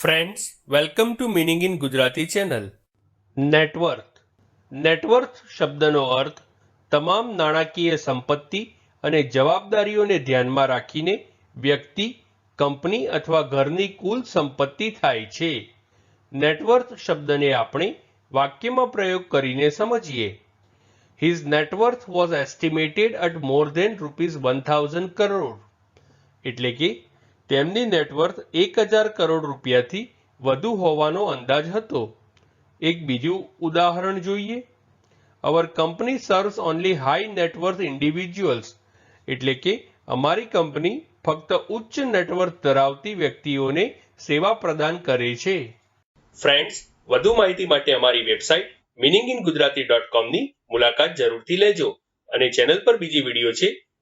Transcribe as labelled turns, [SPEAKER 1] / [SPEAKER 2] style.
[SPEAKER 1] Friends welcome to meaning in Gujarati channel net worth net worth શબ્દનો અર્થ તમામ નાણાકીય સંપત્તિ અને જવાબદારીઓને ધ્યાનમાં રાખીને વ્યક્તિ, કંપની અથવા ઘરની કુલ સંપત્તિ થાય છે. નેટવર્થ શબ્દને આપણે વાક્યમાં પ્રયોગ કરીને સમજીએ. His net worth was estimated at more than rupees one thousand crore એટલે કે તેમની નેટવર્થ એક હજાર કરોડ રૂપિયાથી વધુ હોવાનો અંદાજ હતો. એક બીજું ઉદાહરણ જોઈએ. Our company serves only high net worth individuals એટલે કે અમારી કંપની ફક્ત ઉચ્ચ નેટવર્થ ધરાવતી વ્યક્તિઓને સેવા પ્રદાન કરે છે. ફ્રેન્ડ્સ વધુ માહિતી માટે અમારી website meaning in Gujarati dot કોમની મુલાકાત જરૂરથી લેજો અને ચેનલ પર બીજી વીડિયો છે